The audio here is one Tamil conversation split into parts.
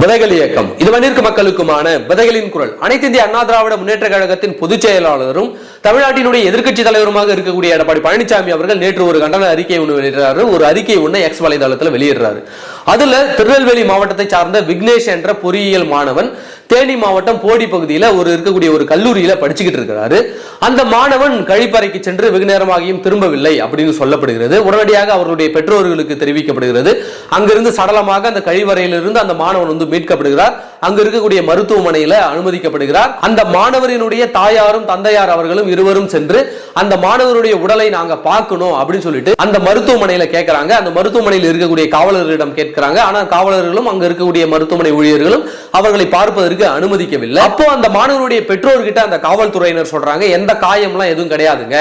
விதைகள் இயக்கம். இது வன்னிற்கு மக்களுக்குமான விதைகளின் குரல். அனைத்து இந்திய அண்ணா திராவிட முன்னேற்ற கழகத்தின் பொதுச் செயலாளரும் தமிழ்நாட்டினுடைய எதிர்க்கட்சி தலைவருமாக இருக்கக்கூடிய எடப்பாடி பழனிசாமி அவர்கள் நேற்று ஒரு கண்டன அறிக்கை ஒன்று வெளியிடுறாரு. ஒரு அறிக்கை ஒன்று எக்ஸ் வலைதளத்தில் வெளியிடுறாரு. அதுல திருநெல்வேலி மாவட்டத்தை சார்ந்த விக்னேஷ் என்ற பொறியியல் மாணவன் தேனி மாவட்டம் போடி பகுதியில் ஒரு இருக்கக்கூடிய ஒரு கல்லூரியில் படிச்சுக்கிட்டு இருக்கிறாரு. அந்த மாணவன் கழிப்பறைக்கு சென்று வெகு நேரமாகியும் திரும்பவில்லை அப்படின்னு சொல்லப்படுகிறது. உடனடியாக அவருடைய பெற்றோர்களுக்கு தெரிவிக்கப்படுகிறது. அங்கிருந்து சடலமாக அந்த கழிவறையிலிருந்து அந்த மாணவன் வந்து மீட்கப்படுகிறார். அங்கு இருக்கக்கூடிய மருத்துவமனையில் அனுமதிக்கப்படுகிறார். அந்த மாணவரினுடைய தாயாரும் தந்தையார் அவர்களும் இருவரும் சென்று அந்த மாணவருடைய உடலை நாங்க பார்க்கணும் அப்படின்னு சொல்லிட்டு அந்த மருத்துவமனையில கேட்கிறாங்க அந்த மருத்துவமனையில் இருக்கக்கூடிய காவலர்களிடம் கேட்கிறாங்க. ஆனா காவலர்களும் அங்க இருக்கக்கூடிய மருத்துவமனை ஊழியர்களும் அவர்களை பார்ப்பதற்கு அனுமதிக்கவில்லை. அப்போ அந்த மாணவருடைய பெற்றோர்கிட்ட அந்த காவல்துறையினர் சொல்றாங்க எந்த காயம்லாம் எதுவும் கிடையாதுங்க.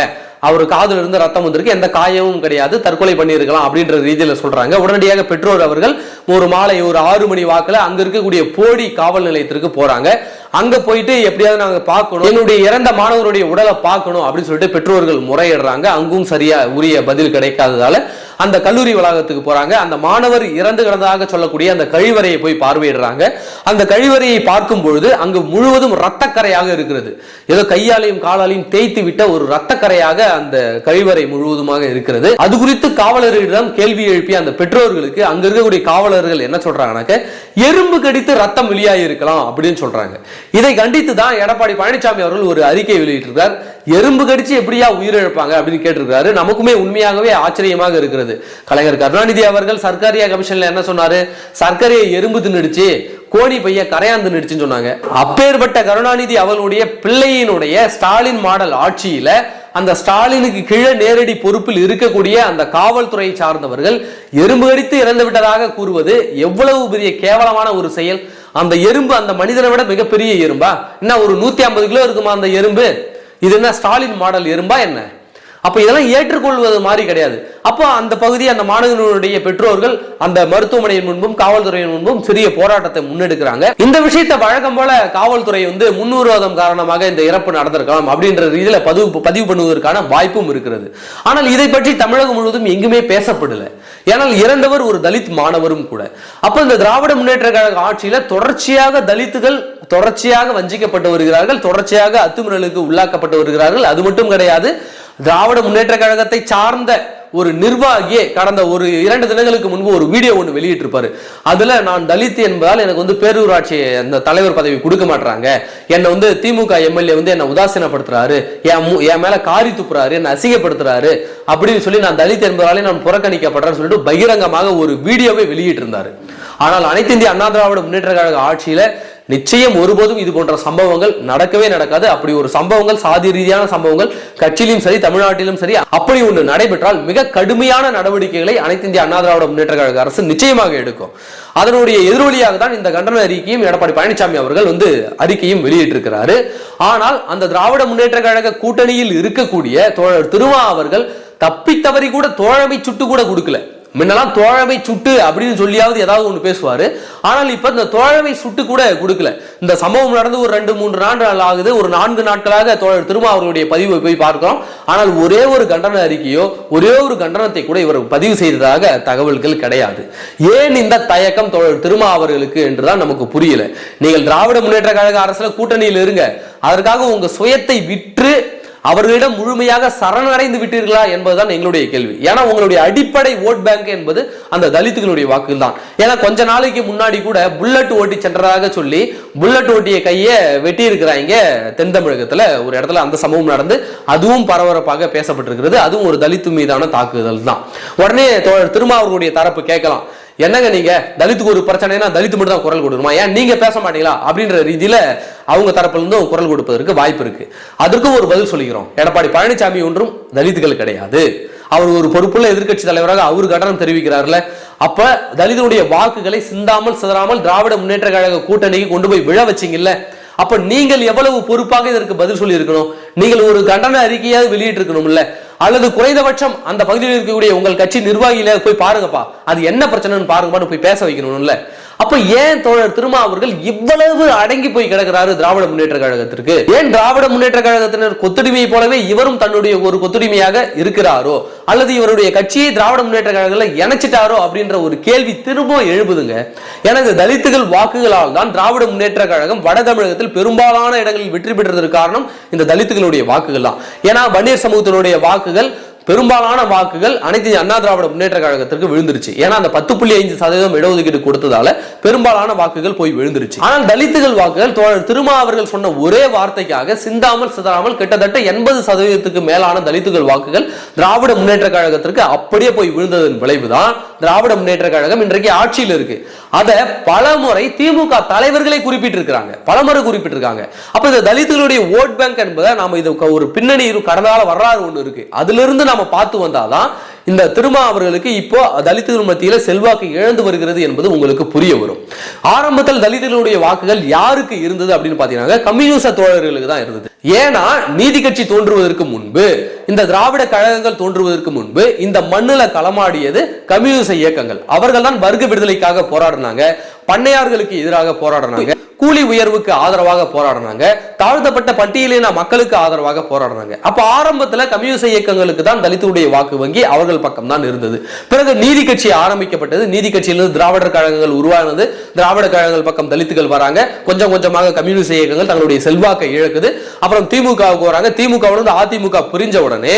அவர் காதுல இருந்து ரத்தம் வந்திருக்கு எந்த காயமும் கிடையாது தற்கொலை பண்ணியிருக்கலாம் அப்படின்ற ரீதியில சொல்றாங்க. உடனடியாக பெற்றோர் அவர்கள் ஒரு மாலை ஒரு ஆறு மணி வாக்குல அங்க இருக்கக்கூடிய போடி காவல் நிலையத்திற்கு போறாங்க. அங்க போயிட்டு எப்படியாவது நாங்க பார்க்கணும் என்னுடைய இறந்த மாணவருடைய உடலை பார்க்கணும் அப்படின்னு சொல்லிட்டு பெற்றோர்கள் முறையிடுறாங்க. அங்கும் சரியா உரிய பதில் கிடைக்காததால அந்த கல்லூரி வளாகத்துக்கு போறாங்க. அந்த மாணவர் இறந்து கிடந்ததாக சொல்லக்கூடிய அந்த கழிவறையை போய் பார்வையிடுறாங்க. அந்த கழிவறையை பார்க்கும் பொழுது அங்கு முழுவதும் ரத்தக்கரையாக இருக்கிறது. ஏதோ கையாலையும் காலாலையும் தேய்த்து விட்ட ஒரு ரத்தக்கரையாக அந்த கழிவறை முழுவதுமாக இருக்கிறது. அது குறித்து காவலர்களிடம் கேள்வி எழுப்பிய அந்த பெற்றோர்களுக்கு அங்க இருக்கக்கூடிய காவலர்கள் என்ன சொல்றாங்கன்னாக்க எறும்பு கடித்து ரத்தம் வெளியாகி இருக்கலாம் அப்படின்னு சொல்றாங்க. இதை கண்டித்து தான் எடப்பாடி பழனிசாமி அவர்கள் ஒரு அறிக்கை வெளியிட்டிருக்கார். எறும்பு கடிச்சு எப்படியா உயிரிழப்பாங்க அப்படின்னு கேட்டிருக்காரு நமக்குமே உண்மையாகவே ஆச்சரியமாக இருக்கிறது. கலைஞர் கருணாநிதி அவர்கள் சர்க்காரியா கமிஷன்ல என்ன சொன்னாரு? சர்க்கரையை எறும்பு தின்னுடுச்சு கோணி பைய கரையாந்து தின்னுடுச்சுன்னு சொன்னாங்க. அப்பேற்பட்ட கருணாநிதி அவர்களுடைய பிள்ளையினுடைய ஸ்டாலின் மாடல் ஆட்சியில அந்த ஸ்டாலினுக்கு கீழே நேரடி பொறுப்பில் இருக்கக்கூடிய அந்த காவல்துறையை சார்ந்தவர்கள் எறும்பு கடித்து இறந்து விட்டதாக கூறுவது எவ்வளவு பெரிய கேவலமான ஒரு செயல். அந்த எறும்பு அந்த மனிதனை விட மிகப்பெரிய எறும்பா? என்ன ஒரு நூத்தி ஐம்பது கிலோ இருக்குமா அந்த எறும்பு? இது என்ன ஸ்டாலின் மாடல் எறும்பா என்ன? அப்போ இதெல்லாம் ஏற்றுக்கொள்வது மாதிரி கிடையாது. அப்போ அந்த பகுதி அந்த மாணவர்களுடைய பெற்றோர்கள் அந்த மருத்துவமனையின் முன்பும் காவல்துறையின் முன்பும் சிறிய போராட்டத்தை முன்னெடுக்கிறாங்க. இந்த விஷயத்தை வழக்கம் போல காவல்துறை வந்து முன்விரோதம் காரணமாக இந்த இறப்பு நடந்திருக்கலாம் அப்படின்ற ரீதியில பதிவு பதிவு பண்ணுவதற்கான வாய்ப்பும் இருக்கிறது. ஆனால் இதை பற்றி தமிழகம் முழுவதும் எங்குமே பேசப்படல. ஏனால் இறந்தவர் ஒரு தலித் மாணவரும் கூட. அப்ப இந்த திராவிட முன்னேற்ற கழக ஆட்சியில தொடர்ச்சியாக தலித்துகள் தொடர்ச்சியாக வஞ்சிக்கப்பட்டு வருகிறார்கள் தொடர்ச்சியாக அத்துமீறலுக்கு உள்ளாக்கப்பட்டு வருகிறார்கள். அது மட்டும் கிடையாது திராவிட முன்னேற்ற கழகத்தை சார்ந்த ஒரு நிர்வாகியே கடந்த ஒரு இரண்டு தினங்களுக்கு முன்பு ஒரு வீடியோ ஒன்று வெளியிட்டிருப்பாரு. அதுல நான் தலித் என்பதால் எனக்கு வந்து பேரூராட்சி அந்த தலைவர் பதவி கொடுக்க மாட்டாங்க என்னை வந்து திமுக எம்எல்ஏ வந்து என்னை உதாசீனப்படுத்துறாரு. என் மு- என் மேல காரி துப்புறாரு. என்னை அசிங்கப்படுத்துறாரு. அப்படின்னு சொல்லி நான் தலித் என்பதாலே நான் புறக்கணிக்கப்படுறேன்னு சொல்லிட்டு பகிரங்கமாக ஒரு வீடியோவை வெளியிட்டிருந்தாரு. ஆனால் அனைத்து இந்திய அண்ணா திராவிட முன்னேற்ற கழக ஆட்சியில நிச்சயம் ஒருபோதும் இது போன்ற சம்பவங்கள் நடக்கவே நடக்காது. அப்படி ஒரு சம்பவங்கள் சாதி ரீதியான சம்பவங்கள் கட்சியிலும் சரி தமிழ்நாட்டிலும் சரி அப்படி ஒன்று நடைபெற்றால் மிக கடுமையான நடவடிக்கைகளை அனைத்து இந்திய அண்ணா திராவிட முன்னேற்ற கழக அரசு நிச்சயமாக எடுக்கும். அதனுடைய எதிரொலியாக தான் இந்த கண்டன அறிக்கையும் எடப்பாடி பழனிசாமி அவர்கள் வந்து அறிக்கையும் வெளியிட்டிருக்கிறாரு. ஆனால் அந்த திராவிட முன்னேற்ற கழக கூட்டணியில் இருக்கக்கூடிய தோழர் திருமா அவர்கள் தப்பித்தவறி கூட தோழமை சுட்டு கூட கொடுக்கல. முன்னெல்லாம் தோழமை சுட்டு அப்படின்னு சொல்லியாவது ஏதாவது ஒன்று பேசுவார். ஆனால் இப்போ இந்த தோழமை சுட்டு கூட கொடுக்கல. இந்த சம்பவம் நடந்து ஒரு ரெண்டு மூன்று நாட்கள் ஆகுது. ஒரு நான்கு நாட்களாக தோழர் திரும்ப அவர்களுடைய பதிவை போய் பார்க்கிறோம். ஆனால் ஒரே ஒரு கண்டன அறிக்கையோ ஒரே ஒரு கண்டனத்தை கூட இவர் பதிவு செய்ததாக தகவல்கள் கிடையாது. ஏன் இந்த தயக்கம் தோழர் திருமா அவர்களுக்கு என்றுதான் நமக்கு புரியல. நீங்கள் திராவிட முன்னேற்ற கழக அரசுல கூட்டணியில் இருங்க. அதற்காக உங்க சுயத்தை விற்று அவர்களிடம் முழுமையாக சரணடைந்து விட்டீர்களா என்பதுதான் எங்களுடைய கேள்வி. ஏன்னா உங்களுடைய அடிப்படை ஓட் பேங்க் என்பது அந்த தலித்துகளுடைய வாக்குகள் தான் ஏன்னா கொஞ்ச நாளைக்கு முன்னாடி கூட புல்லட் ஓட்டி சென்றதாக சொல்லி புல்லட் ஓட்டிய கையை வெட்டி இருக்கிறாங்க தென் தமிழகத்துல ஒரு இடத்துல அந்த சம்பவம் நடந்து அதுவும் பரபரப்பாக பேசப்பட்டிருக்கிறது. அதுவும் ஒரு தலித்து மீதான தாக்குதல் தான் உடனே தோழர் திருமாவர்களுடைய தரப்பு கேட்கலாம். என்னங்க நீங்க? தலித்துக்கு ஒரு பிரச்சனைனா தலித்து மட்டும் தான் குரல் கொடுக்கணுமா? ஏன் நீங்க பேச மாட்டீங்களா? அப்படின்ற ரீதியில அவங்க தரப்பிலிருந்து குரல் கொடுப்பதற்கு வாய்ப்பு இருக்கு. அதற்கும் ஒரு பதில் சொல்லிக்கிறோம். எடப்பாடி பழனிசாமி ஒன்றும் தலித்துகள் கிடையாது. அவர் ஒரு பொறுப்புள்ள எதிர்க்கட்சி தலைவராக அவர் கண்டனம் தெரிவிக்கிறார்ல. அப்ப தலிதனுடைய வாக்குகளை சிந்தாமல் சிதறாமல் திராவிட முன்னேற்ற கழக கூட்டணிக்கு கொண்டு போய் விழ வச்சிங்கல்ல. அப்ப நீங்கள் எவ்வளவு பொறுப்பாக இதற்கு பதில் சொல்லி இருக்கணும் நீங்கள் ஒரு கண்டன அறிக்கையாவது வெளியிட்டு இருக்கணும்ல அல்லது குறைந்தபட்சம் அந்த பகுதியில் இருக்கக்கூடிய உங்கள் கட்சி நிர்வாகியில போய் பாருங்கப்பா. அது என்ன பிரச்சனைன்னு பாருங்கப்பான்னு போய் பேச வைக்கணும்ல. அப்ப ஏன் தோழர் திருமா அவர்கள் இவ்வளவு அடங்கி போய் கிடக்கிறாரு திராவிட முன்னேற்ற கழகத்திற்கு? ஏன் திராவிட முன்னேற்ற கழகத்தினர் கொத்துடிமையை போலவே இவரும் தன்னுடைய ஒரு கொத்துடிமையாக இருக்கிறாரோ? அல்லது இவருடைய கட்சியை திராவிட முன்னேற்ற கழகத்தில் இணைச்சிட்டாரோ அப்படின்ற ஒரு கேள்வி திரும்ப எழுபதுங்க எனக்கு தலித்துகள் வாக்குகளால் தான் திராவிட முன்னேற்ற கழகம் வட தமிழகத்தில் பெரும்பாலான இடங்களில் வெற்றி பெற்றதற்கு காரணம் இந்த தலித்துகளுடைய வாக்குகள் தான். ஏன்னா வன்னியர் சமூகத்தினுடைய வாக்குகள் பெரும்பாலான வாக்குகள் அனைத்து அண்ணா திராவிட முன்னேற்ற கழகத்திற்கு விழுந்துருச்சு. ஏன்னா அந்த பத்து புள்ளி ஐந்து சதவீதம் இடஒதுக்கீடு கொடுத்ததால பெரும்பாலான வாக்குகள் போய் விழுந்துருச்சு. ஆனால் தலித்துகள் வாக்குகள் தோழர் திருமா அவர்கள் சொன்ன ஒரே வார்த்தைக்காக சிந்தாமல் சிதறாமல் கிட்டத்தட்ட எண்பது சதவீதத்துக்கு மேலான தலித்துகள் வாக்குகள் திராவிட முன்னேற்ற கழகத்திற்கு அப்படியே போய் விழுந்ததன் விளைவுதான் திராவிட முன்னேற்ற கழகம் இன்றைக்கு ஆட்சியில் இருக்கு. அதை பல முறை திமுக தலைவர்களை குறிப்பிட்டிருக்கிறாங்க. பலமுறை குறிப்பிட்டிருக்காங்க. அப்ப இந்த தலித்துகளுடைய ஓட் பேங்க் என்பதை நாம இது ஒரு பின்னணி இரு- கடந்த கால வரலாறு ஒன்று இருக்கு. அதுல இருந்து நம்ம பார்த்து வந்தாதான் இந்த திருமா அவர்களுக்கு இப்போ தலித்துகள் மத்தியில் செல்வாக்கு இழந்து வருகிறது என்பது உங்களுக்கு புரிய வரும். ஆரம்பத்தில் தலித்துகளுடைய வாக்குகள் யாருக்கு இருந்தது அப்படின்னு பாத்தீங்கன்னா கம்யூனிச தோழர்களுக்கு தான் இருந்தது. ஏன்னா நீதி கட்சி தோன்றுவதற்கு முன்பு இந்த திராவிட கழகங்கள் தோன்றுவதற்கு முன்பு இந்த மண்ணில் களமாடியது கம்யூனிச இயக்கங்கள். அவர்கள் தான் வர்க்க விடுதலைக்காக போராடினாங்க. பண்ணையார்களுக்கு எதிராக போராடினாங்க. கூலி உயர்வுக்கு ஆதரவாக போராடினாங்க. தாழ்த்தப்பட்ட பட்டியலின மக்களுக்கு ஆதரவாக போராடினாங்க. அப்ப ஆரம்பத்துல கம்யூனிச இயக்கங்களுக்கு தான் தலித்துடைய வாக்கு வங்கி அவர்கள் பக்கம் தான் இருந்தது. பிறகு நீதி கட்சி ஆரம்பிக்கப்பட்டது. நீதி கட்சியிலிருந்து திராவிடர் கழகங்கள் உருவானது. திராவிட கழகங்கள் பக்கம் தலித்துகள் வராங்க. கொஞ்சம் கொஞ்சமாக கம்யூனிஸ்ட் இயக்கங்கள் தங்களுடைய செல்வாக்கை இழக்குது. அப்புறம் திமுகவுக்கு வராங்க. திமுக அதிமுக புரிஞ்ச உடனே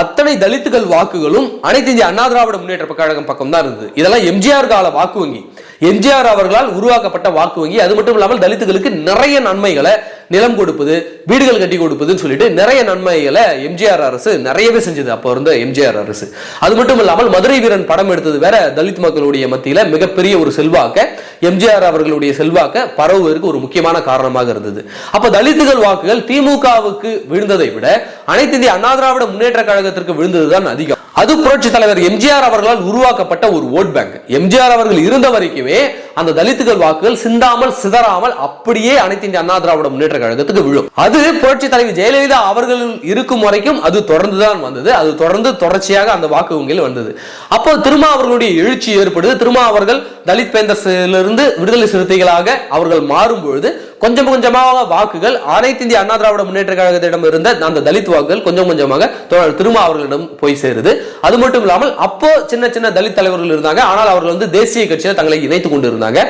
அத்தனை தலித்துகள் வாக்குகளும் அனைத்து இந்திய அண்ணா திராவிட முன்னேற்ற கழகம் பக்கம் தான் இருந்தது. இதெல்லாம் எம்ஜிஆர் கால வாக்கு வங்கி. எம்ஜிஆர் அவர்களால் உருவாக்கப்பட்ட வாக்கு வங்கி. அது மட்டும் இல்லாமல் தலித்துகளுக்கு நிறைய நன்மைகளை நிலம் கொடுப்பது வீடுகள் கட்டி கொடுப்பதுன்னு சொல்லிட்டு நிறைய நன்மைகளை எம்ஜிஆர் அரசு நிறையவே செஞ்சது. அப்போ இருந்த எம்ஜிஆர் அரசு. அது மட்டும் இல்லாமல் மதுரை வீரன் படம் எடுத்தது வேற தலித் மக்களுடைய மத்தியில் மிகப்பெரிய ஒரு செல்வாக்க எம்ஜிஆர் அவர்களுடைய செல்வாக்க பரவுவதற்கு ஒரு முக்கியமான காரணமாக இருந்தது. அப்ப தலித்துகள் வாக்குகள் திமுகவுக்கு விழுந்ததை விட அனைத்து இந்திய அண்ணா திராவிட முன்னேற்ற கழகத்திற்கு விழுந்ததுதான் அதிகம். அது புரட்சி தலைவர் எம்ஜிஆர் அவர்களால் உருவாக்கப்பட்ட ஒரு ஓட் பேங்க். எம்ஜிஆர் அவர்கள் இருந்த வரைக்குமே அந்த தலித்துகள் வாக்குகள் சிந்தாமல் சிதறாமல் அப்படியே அனைத்து இந்திய அண்ணா திராவிட முன்னேற்ற கழகத்துக்கு விழும். அது புரட்சி தலைவி ஜெயலலிதா அவர்கள் இருக்கும் வரைக்கும் அது தொடர்ந்து தான் வந்தது. அது தொடர்ந்து தொடர்ச்சியாக அந்த வாக்கு வங்கியில் வந்தது. அப்போ திருமா அவர்களுடைய எழுச்சி ஏற்படுது. திருமா அவர்கள் தலித் பேந்தர்ஸிலிருந்து விடுதலை சிறுத்தைகளாக அவர்கள் மாறும் பொழுது கொஞ்சம் கொஞ்சமாக வாக்குகள் அனைத்து இந்திய அண்ணா திராவிட முன்னேற்ற கழகத்திடம் இருந்த அந்த தலித் வாக்குகள் கொஞ்சம் கொஞ்சமாக திருமா அவர்களிடம் போய் சேருது. அது மட்டும் இல்லாமல் அப்போ சின்ன சின்ன தலித் தலைவர்கள் இருந்தாங்க. ஆனால் அவர்கள் வந்து தேசிய கட்சியில் தங்களை இணைத்துக் கொண்டு இருந்தாங்க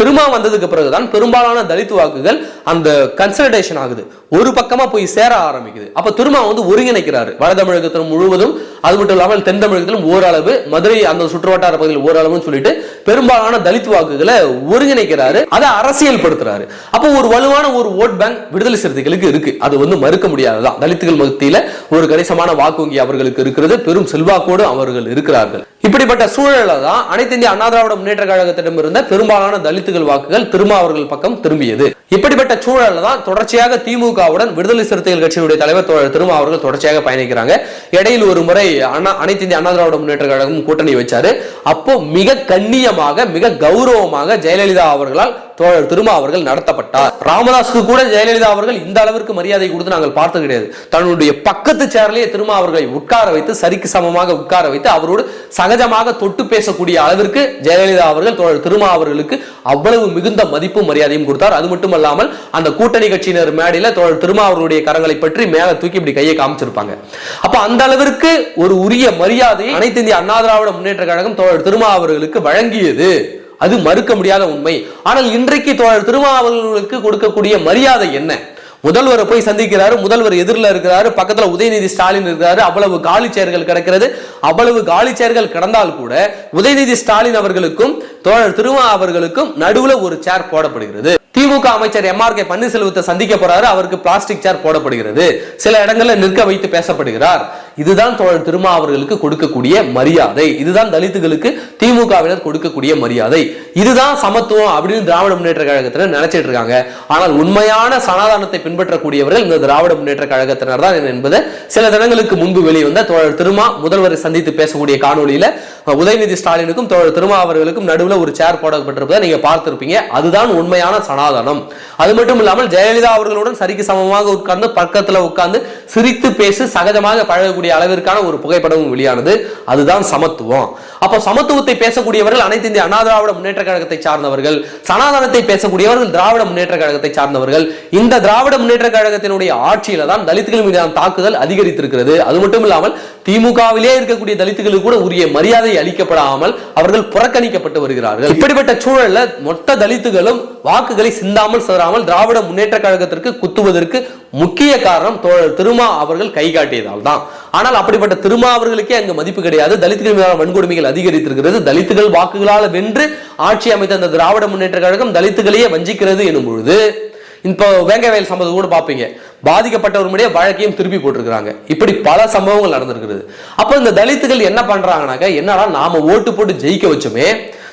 திருமா வந்ததுக்கு பிறகுதான் பெரும்பாலான தலித் வாக்குகள் அந்த கன்சல்டேஷன் ஆகுது. ஒரு பக்கமா போய் சேர ஆரம்பிக்குது. அப்ப திருமா வந்து ஒருங்கிணைக்கிறாரு. வட தமிழகத்திலும் முழுவதும் அது மட்டும் இல்லாமல் தென் தமிழகத்திலும் ஓரளவு மதுரை அந்த சுற்றுவட்டார பகுதியில் ஓரளவுன்னு சொல்லிட்டு பெரும்பாலான தலித் வாக்குகளை ஒருங்கிணைக்கிறாரு. அதை அரசியல் படுத்துறாரு அப்போ ஒரு வலுவான ஒரு ஓட் பேங்க் விடுதலை சிறுத்தைகளுக்கு இருக்கு. அது வந்து மறுக்க முடியாததான் தலித்துகள் மத்தியில ஒரு கணிசமான வாக்கு வங்கி அவர்களுக்கு இருக்கிறது. பெரும் செல்வாக்கோடு அவர்கள் இருக்கிறார்கள். இப்படிப்பட்ட சூழல தான் அனைத்து இந்திய அண்ணா திராவிட முன்னேற்ற கழகத்திடம் இருந்த பெரும்பாலான தலித்துகள் வாக்குகள் திரும்ப அவர்கள் பக்கம் திரும்பியது. இப்படிப்பட்ட சூழல தான் தொடர்ச்சியாக திமுகவுடன் விடுதலை சிறுத்தைகள் கட்சியினுடைய தலைவர் தோழர் திருமா அவர்கள் தொடர்ச்சியாக பயணிக்கிறாங்க. இடையில் ஒரு முறை அண்ணா அனைத்து இந்திய அண்ணா திராவிட முன்னேற்ற கழகம் கூட்டணி வச்சாரு. அப்போ மிக கண்ணியமாக மிக கௌரவமாக ஜெயலலிதா அவர்களால் தோழர் திருமா அவர்கள் நடத்தப்பட்டார். ராமதாஸுக்கு கூட ஜெயலலிதா அவர்கள் இந்த அளவிற்கு மரியாதை கொடுத்து நாங்கள் பார்த்தது கிடையாது. தன்னுடைய பக்கத்து சேர்லேயே திருமா அவர்களை உட்கார வைத்து சரிக்கு சமமாக உட்கார வைத்து அவரோடு சகஜமாக தொட்டு பேசக்கூடிய அளவிற்கு ஜெயலலிதா அவர்கள் தோழர் திருமா அவர்களுக்கு அவ்வளவு மிகுந்த மதிப்பும் மரியாதையும் கொடுத்தார். அது மட்டும் அல்லாமல் அந்த கூட்டணி கட்சியினர் மேடையில தோழர் திருமா அவர்களுடைய கரங்களை பற்றி மேல தூக்கி இப்படி கையை காமிச்சிருப்பாங்க. அப்ப அந்த அளவிற்கு ஒரு உரிய மரியாதையை அனைத்து இந்திய அண்ணா திராவிட முன்னேற்ற கழகம் தோழர் திருமா அவர்களுக்கு வழங்கியது. அது மறுக்க முடியாத உண்மை. ஆனால் இன்றைக்கு தோழர் திருமாவளவர்களுக்கு கொடுக்கக்கூடிய மரியாதை என்ன? முதல்வரை போய் சந்திக்கிறாரு முதல்வர் எதிரில் இருக்கிறாரு பக்கத்துல உதயநிதி ஸ்டாலின் இருக்கிறாரு அவ்வளவு காலி சேர்கள் கிடக்கிறது. அவ்வளவு காலி சேர்கள் கிடந்தால் கூட உதயநிதி ஸ்டாலின் அவர்களுக்கும் தோழர் திருமா அவர்களுக்கும் நடுவுல ஒரு சேர் போடப்படுகிறது. திமுக அமைச்சர் எம் ஆர் கே பன்னீர்செல்வத்தை சந்திக்க போறாரு அவருக்கு பிளாஸ்டிக் சேர் போடப்படுகிறது. சில இடங்கள்ல நிற்க வைத்து பேசப்படுகிறார். இதுதான் தோழர் திருமா அவர்களுக்கு கொடுக்கக்கூடிய மரியாதை. இதுதான் தலித்துகளுக்கு திமுகவினர் கொடுக்கக்கூடிய மரியாதை. இதுதான் சமத்துவம் அப்படின்னு திராவிட முன்னேற்ற கழகத்தினர் நினைச்சிட்டு இருக்காங்க. ஆனால் உண்மையான சனாதானத்தை பின்பற்றக்கூடியவர்கள் இந்த திராவிட முன்னேற்ற கழகத்தினர் தான் என்பதை சில தினங்களுக்கு முன்பு வெளிவந்த தோழர் திருமா முதல்வரை சந்தித்து பேசக்கூடிய காணொலியில உதயநிதி ஸ்டாலினுக்கும் தோழர் திருமா அவர்களுக்கும் நடுவில் ஒரு சேர் போடப்பட்டிருப்பதை நீங்க பார்த்திருப்பீங்க. அதுதான் உண்மையான சனாதனம். அது மட்டும் இல்லாமல் ஜெயலலிதா அவர்களுடன் சரிக்கு சமமாக உட்கார்ந்து பக்கத்துல உட்கார்ந்து சிரித்து பேசி சகஜமாக பழகக்கூடிய அளவிற்கான ஒரு புகைப்படமும் வெளியானது. அதுதான் சமத்துவம். அப்போ சமத்துவத்தை பேசக்கூடியவர்கள் அனைத்து இந்திய அண்ணா திராவிட முன்னேற்ற கழகத்தை சார்ந்தவர்கள் சனாதனத்தை பேசக்கூடியவர்கள் திராவிட முன்னேற்ற கழகத்தை சார்ந்தவர்கள். இந்த திராவிட முன்னேற்ற கழகத்தினுடைய ஆட்சியில தான் தலித்துகள் மீதான தாக்குதல் அதிகரித்திருக்கிறது. அது மட்டும் இல்லாமல் திமுகவிலே இருக்கக்கூடிய தலித்துகளுக்கு கூட உரிய மரியாதை அளிக்கப்படாமல் அவர்கள் புறக்கணிக்கப்பட்டு வருகிறார்கள். இப்படிப்பட்ட சூழல்ல மொத்த தலித்துகளும் வாக்குகளை சிந்தாமல் சிதறாமல் திராவிட முன்னேற்ற கழகத்திற்கு குத்துவதற்கு முக்கிய காரணம் தோழர் திருமா அவர்கள் கை காட்டியதால் தான் ஆனால் அப்படிப்பட்ட திருமா அவர்களுக்கே அங்கு மதிப்பு கிடையாது. தலித்துகள் மீதான வன்கொடுமைகள் அதிகரித்திருக்கிறது. தலித்துகள் வாக்குகளால் வென்று ஆட்சி அமைத்த அந்த திராவிட முன்னேற்ற கழகம் தலித்துகளையே வஞ்சிக்கிறது எனும் பொழுது இப்போ வேங்கவயல் சம்பவம் கூட பார்ப்பீங்க. பாதிக்கப்பட்டவருடைய வழக்கையும் திருப்பி போட்டிருக்கிறாங்க. இப்படி பல சம்பவங்கள் நடந்திருக்கிறது. அப்போ இந்த தலித்துகள் என்ன பண்றாங்கனாக்க என்னடா நாம ஓட்டு போட்டு ஜெயிக்க வச்சோமே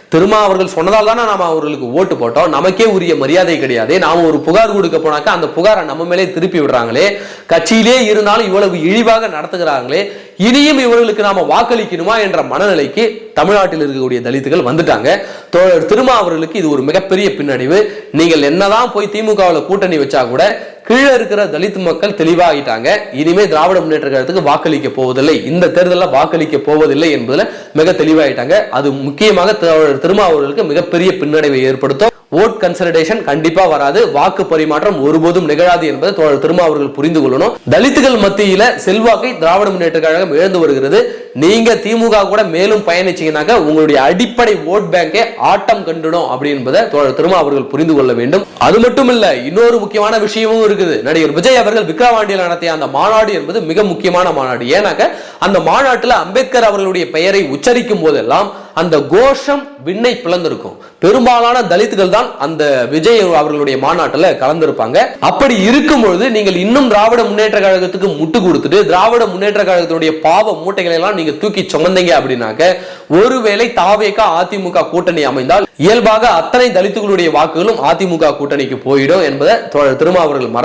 திருமா அவர்கள் சொன்னதால் தானே நாம அவர்களுக்கு ஓட்டு போட்டோம். நமக்கே உரிய மரியாதை கிடையாது. நாம ஒரு புகார் கொடுக்க போனாக்கா அந்த புகாரை நம்ம மேலே திருப்பி விடுறாங்களே. கட்சியிலே இருந்தாலும் இவ்வளவு இழிவாக நடத்துகிறாங்களே. இனியும் இவர்களுக்கு நாம வாக்களிக்கணுமா என்ற மனநிலைக்கு தமிழ்நாட்டில் இருக்கக்கூடிய தலித்துகள் வந்துட்டாங்க. தோழர் திருமா அவர்களுக்கு இது ஒரு மிகப்பெரிய பின்னடைவு. நீங்கள் என்னதான் போய் திமுகவில் கூட்டணி வச்சா கூட கீழே இருக்கிற தலித் மக்கள் தெளிவாகிட்டாங்க. இனிமே திராவிட முன்னேற்ற கழகத்துக்கு வாக்களிக்க போவதில்லை. இந்த தேர்தலில் வாக்களிக்க போவதில்லை என்பதில் மிக தெளிவாயிட்டாங்க அது முக்கியமாக தோழர் திருமா அவர்களுக்கு மிகப்பெரிய பின்னடைவை ஏற்படுத்தும். ஓட் கன்சல்டேஷன் கண்டிப்பா வராது. வாக்கு பரிமாற்றம் ஒருபோதும் நிகழாது என்பதை தோழர் திருமா அவர்கள் புரிந்து கொள்ளணும். தலித்துகள் மத்தியில செல்வாக்கை திராவிட முன்னேற்ற கழகம் இழந்து வருகிறது. நீங்க திமுக கூட மேலும் பயணிச்சீங்கன்னாக்க உங்களுடைய அடிப்படை ஓட் பேங்கை ஆட்டம் கண்டுடும் அப்படின்பதை தோழர் திருமா அவர்கள் புரிந்து கொள்ள வேண்டும். அது மட்டும் இல்ல இன்னொரு முக்கியமான விஷயமும் இருக்குது. நடிகர் விஜய் அவர்கள் விக்ரவாண்டியில் நடத்திய அந்த மாநாடு என்பது மிக முக்கியமான மாநாடு. ஏன்னாக்க அந்த மாநாட்டில் அம்பேத்கர் அவர்களுடைய பெயரை உச்சரிக்கும் போதெல்லாம் அந்த கோஷம் விண்ணை பிளந்திருக்கும். பெரும்பாலான தலித்துகள் தான் அந்த விஜய் அவர்களுடைய மாநாட்டில் கலந்திருப்பாங்க. அப்படி இருக்கும் பொழுது நீங்கள் இன்னும் திராவிட முன்னேற்ற கழகத்துக்கு முட்டு கொடுத்துட்டு திராவிட முன்னேற்ற கழகத்தினுடைய பாவ மூட்டைகளை எல்லாம் நீங்க தூக்கி சுமந்தீங்க அப்படின்னாக்க ஒருவேளை தாவேக்கா அதிமுக கூட்டணி அமைந்தால் இயல்பாக அத்தனை தலித்துகளுடைய வாக்குகளும் அதிமுக கூட்டணிக்கு போயிடும் என்பதை தோழர் திருமா அவர்கள்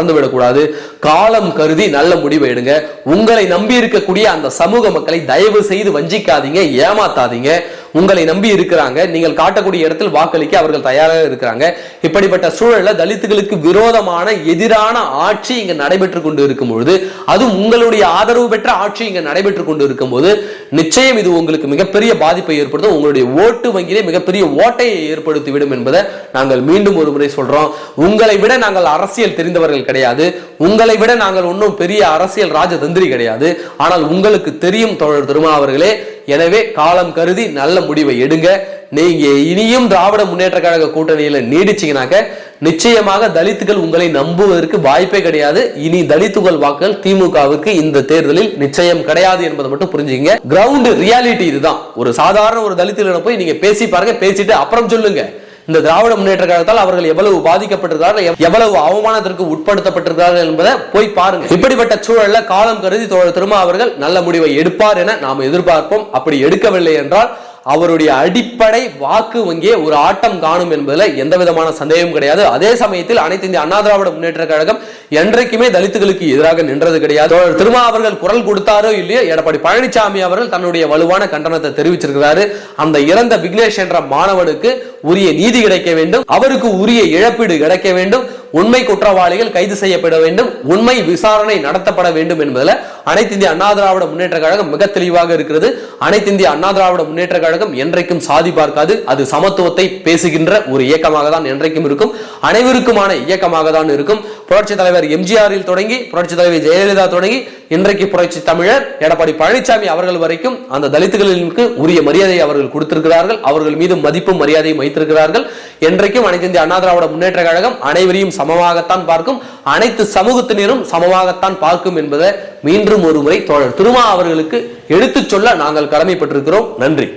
காலம் கருதி நல்ல முடிவை எடுங்க. உங்களை நம்பி இருக்கக்கூடிய அந்த சமூக மக்களை தயவு செய்து வஞ்சிக்காதீங்க ஏமாத்தாதீங்க. உங்களை நம்பி இருக்கிறாங்க. நீங்கள் காட்டக்கூடிய இடத்தில் வாக்களிக்க அவர்கள் தயாராக இருக்கிறாங்க. இப்படிப்பட்ட சூழல்ல தலித்துகளுக்கு விரோதமான எதிரான ஆட்சி இங்க நடைபெற்று கொண்டு இருக்கும் பொழுது அதுவும் உங்களுடைய ஆதரவு பெற்ற ஆட்சி இங்க நடைபெற்று கொண்டு இருக்கும் போது நிச்சயம் இது உங்களுக்கு மிகப்பெரிய பாதிப்பை ஏற்படுத்தும். உங்களுடைய ஓட்டு வங்கியிலே மிகப்பெரிய ஓட்டையை ஏற்படுத்திவிடும் என்பதை நாங்கள் மீண்டும் ஒரு முறை சொல்றோம். உங்களை விட நாங்கள் அரசியல் தெரிந்தவர்கள் கிடையாது. உங்களை விட நாங்கள் ஒன்றும் பெரிய அரசியல் ராஜதந்திரி கிடையாது. ஆனால் உங்களுக்கு தெரியும் தோழர் திருமா அவர்களே எனவே காலம் கருதி நல்ல முடிவை எடுங்க. நீங்க இனியும் திராவிட முன்னேற்ற கழக கூட்டணியில நீடிச்சீங்கனாக்க நிச்சயமாக தலித்துகள் உங்களை நம்புவதற்கு வாய்ப்பே கிடையாது. இனி தலித்துகள் வாக்குகள் திமுகவுக்கு இந்த தேர்தலில் நிச்சயம் கிடையாது என்பதை மட்டும் புரிஞ்சுங்க கிரவுண்ட் ரியாலிட்டி இதுதான். ஒரு சாதாரண ஒரு தலித்துகளை போய் நீங்க பேசி பாருங்க பேசிட்டு அப்புறம் சொல்லுங்க. இந்த திராவிட முன்னேற்ற கழகத்தால் அவர்கள் எவ்வளவு பாதிக்கப்பட்டிருக்கிறார்கள் எவ்வளவு அவமானத்திற்கு உட்படுத்தப்பட்டிருக்கிறார்கள் என்பதை போய் பாருங்க. இப்படிப்பட்ட சூழல்ல காலம் கருதி தோழர் திருமா அவர்கள் நல்ல முடிவை எடுப்பார் என நாம் எதிர்பார்ப்போம். அப்படி எடுக்கவில்லை என்றால் அவருடைய அடிப்படை வாக்கு வங்கியே ஒரு ஆட்டம் காணும் என்பதில் எந்த விதமான சந்தேகமும் கிடையாது. அதே சமயத்தில் அனைத்து இந்திய அண்ணா திராவிட முன்னேற்ற கழகம் என்றைக்குமே தலித்துகளுக்கு எதிராக நின்றது கிடையாது. திருமா அவர்கள் குரல் கொடுத்தாரோ இல்லையோ எடப்பாடி பழனிசாமி அவர்கள் தன்னுடைய வலுவான கண்டனத்தை தெரிவிச்சிருக்கிறாரு. அந்த இறந்த விக்னேஷ் என்ற மாணவனுக்கு உரிய நீதி கிடைக்க வேண்டும். அவருக்கு உரிய இழப்பீடு கிடைக்க வேண்டும். உண்மை குற்றவாளிகள் கைது செய்யப்பட வேண்டும். உண்மை விசாரணை நடத்தப்பட வேண்டும் என்பதில் அனைத்து இந்திய அண்ணா திராவிட முன்னேற்ற கழகம் மிக தெளிவாக இருக்கிறது. அனைத்து இந்திய அண்ணா திராவிட முன்னேற்ற கழகம் என்றைக்கும் சாதி பார்க்காது. அது சமத்துவத்தை பேசுகின்ற ஒரு இயக்கமாக தான் என்றைக்கும் இருக்கும். அனைவருக்குமான இயக்கமாக தான் இருக்கும். புரட்சி தலைவர் எம்ஜிஆரில் தொடங்கி புரட்சி தலைவர் ஜெயலலிதா தொடங்கி இன்றைக்கு புரட்சி தமிழர் எடப்பாடி பழனிசாமி அவர்கள் வரைக்கும் அந்த தலித்துகளுக்கு உரிய மரியாதையை அவர்கள் கொடுத்திருக்கிறார்கள். அவர்கள் மீது மதிப்பும் மரியாதையும் வைத்திருக்கிறார்கள். என்றைக்கும் அனைத்து இந்திய அண்ணா திராவிட முன்னேற்ற கழகம் அனைவரையும் சமமாகத்தான் பார்க்கும். அனைத்து சமூகத்தினரும் சமமாகத்தான் பார்க்கும் என்பதை மீண்டும் ஒரு முறை தோழர் திருமா அவர்களுக்கு எடுத்துச் சொல்ல நாங்கள் கடமைப்பட்டிருக்கிறோம். நன்றி.